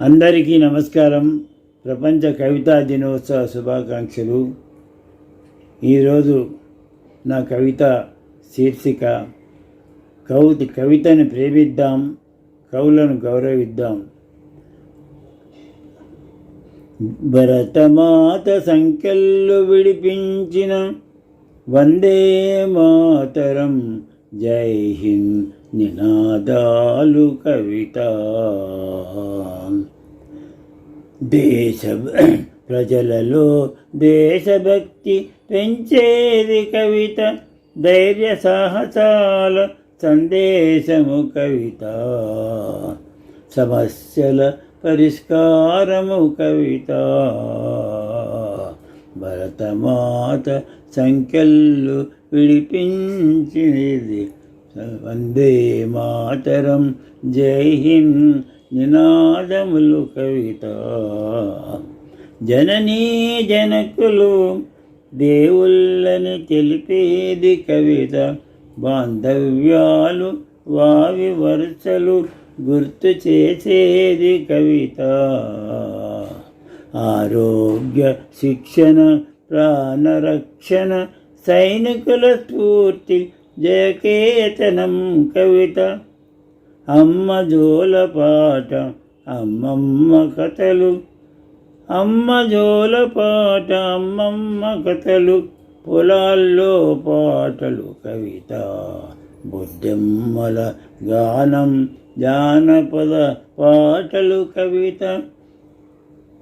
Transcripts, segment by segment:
అందరికీ నమస్కారం. ప్రపంచ కవితా దినోత్సవ శుభాకాంక్షలు. ఈరోజు నా కవిత శీర్షిక కవి కవితను ప్రేమిద్దాం కవులను గౌరవిద్దాం. భరతమాత సంఖ్యలు విడిపించిన వందే మాతరం. జై హింద్ నినాదాలు కవిత. దేశ ప్రజలలో దేశభక్తి పెంచేది కవిత ధైర్య సాహసాల సందేశము కవిత. సమస్యల పరిష్కారము కవిత. భరతమాత సంఖ్యలు విడిపించినది. వందే మాతరం జై హింద్. నినాదములు కవిత. జననీ జనకులు దేవుళ్ళని తెలిపేది కవిత. బాంధవ్యాలు వావి వరుసలు గుర్తు చేసేది కవిత. ఆరోగ్య శిక్షణ ప్రాణరక్షణ సైనికుల స్ఫూర్తి జయకేతనం కవిత. అమ్మ జోల పాట అమ్మమ్మ కథలు. అమ్మ జోల పాట అమ్మమ్మ కథలు. పొలాల్లో పాటలు కవిత బుద్ధమ్మల గానం జానపద పాటలు కవిత.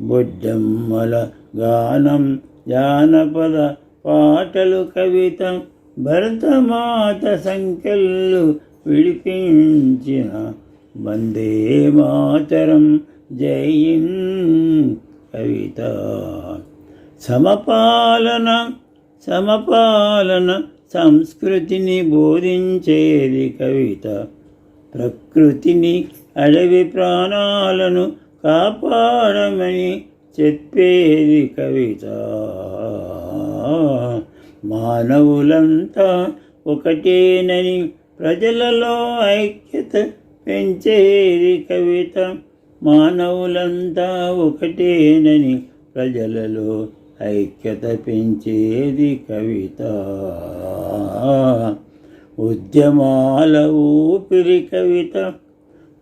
బుద్ధమ్మల గానం జానపద పాటలు కవిత. భరతమాత సంఖ్యలు విడిపించిన వందే మాతరం జయిన్ కవిత. సమపాలన సమపాలన సంస్కృతిని బోధించేది కవిత. ప్రకృతిని అడవి ప్రాణాలను కాపాడమని చెప్పేది కవిత. మానవులంతా ఒకటేనని ప్రజలలో ఐక్యత పెంచేది కవిత. మానవులంతా ఒకటేనని ప్రజలలో ఐక్యత పెంచేది కవిత. ఉద్యమాల ఊపిరి కవిత.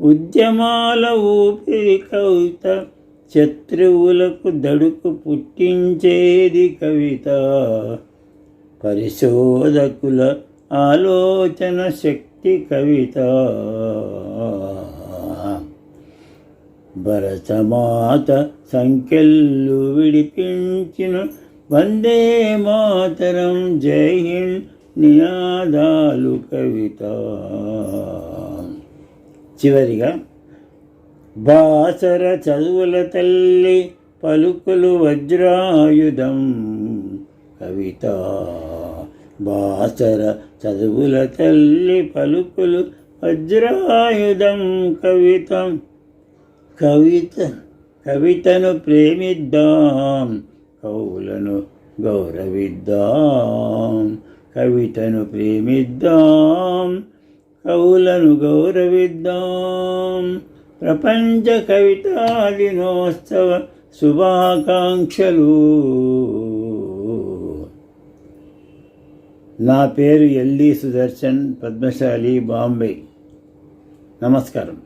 ఉద్యమాల ఊపిరి కవిత. శత్రువులకు దడుకు పుట్టించేది కవిత. పరిశోధకుల ఆలోచన శక్తి కవిత. భరతమాత సంఖ్యలు విడిపించిన వందే మాతరం జై హింద్ నినాదాలు కవిత. చివరిగా బాసర చదువుల తల్లి పలుకులు వజ్రాయుధం కవిత. బాసర చదువుల తల్లి పలుకులు వజ్రాయుధం కవిత. కవిత కవితను ప్రేమిద్దాం కవులను గౌరవిద్దాం. కవితను ప్రేమిద్దాం కవులను గౌరవిద్దాం. ప్రపంచ కవితా దినోత్సవ శుభాకాంక్షలు. నా పేరు ఎల్డి సుదర్శన్ పద్మశాలి బాంబే. నమస్కారం.